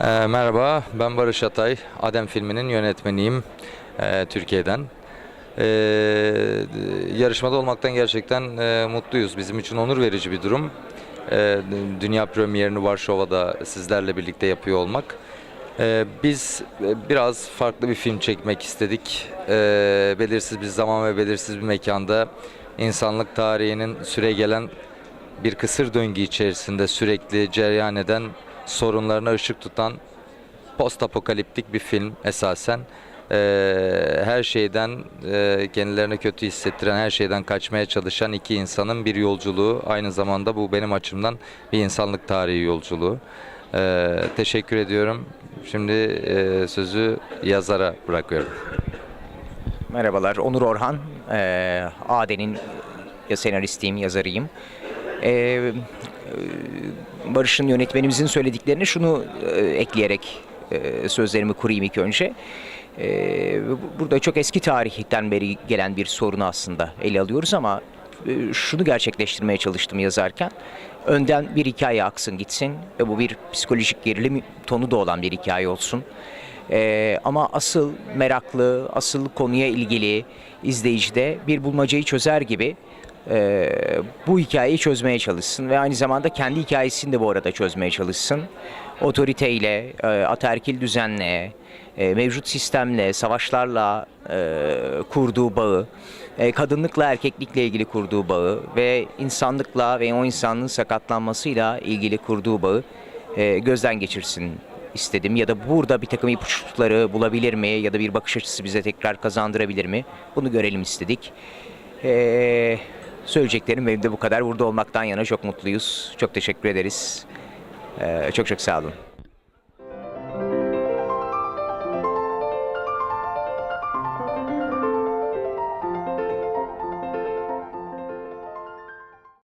Ee, merhaba, ben Barış Atay. Adem filminin yönetmeniyim ee, Türkiye'den. Ee, yarışmada olmaktan gerçekten e, mutluyuz. Bizim için onur verici bir durum. Ee, dünya premierini Varşova'da sizlerle birlikte yapıyor olmak. Ee, biz e, biraz farklı bir film çekmek istedik. Ee, belirsiz bir zaman ve belirsiz bir mekanda insanlık tarihinin süre gelen bir kısır döngü içerisinde sürekli cereyan eden sorunlarına ışık tutan post apokaliptik bir film esasen. Ee, her şeyden e, kendilerini kötü hissettiren her şeyden kaçmaya çalışan iki insanın bir yolculuğu aynı zamanda bu benim açımdan bir insanlık tarihi yolculuğu. Ee, teşekkür ediyorum. Şimdi e, sözü yazara bırakıyorum. Merhabalar, Onur Orhan. Ee, Ade'nin senaristiyim, yazarıyım. E, Barış'ın yönetmenimizin söylediklerini şunu e, ekleyerek e, sözlerimi kurayım ilk önce. Bu- burada çok eski tarihten beri gelen bir sorunu aslında ele alıyoruz ama e, şunu gerçekleştirmeye çalıştım yazarken. Önden bir hikaye aksın gitsin ve bu bir psikolojik gerilim tonu da olan bir hikaye olsun. Ee, ama asıl meraklı, asıl konuya ilgili izleyicide bir bulmacayı çözer gibi e, bu hikayeyi çözmeye çalışsın ve aynı zamanda kendi hikayesini de bu arada çözmeye çalışsın. Otoriteyle, e, ataerkil düzenle, e, mevcut sistemle, savaşlarla e, kurduğu bağı, e, kadınlıkla erkeklikle ilgili kurduğu bağı ve insanlıkla ve o insanlığın sakatlanmasıyla ilgili kurduğu bağı e, gözden geçirsin istedim ya da burada bir takım ipuçları bulabilir mi ya da bir bakış açısı bize tekrar kazandırabilir mi bunu görelim istedik. Ee, söyleyeceklerim benim de bu kadar. Burada olmaktan yana çok mutluyuz. Çok teşekkür ederiz. Ee, çok çok sağ olun.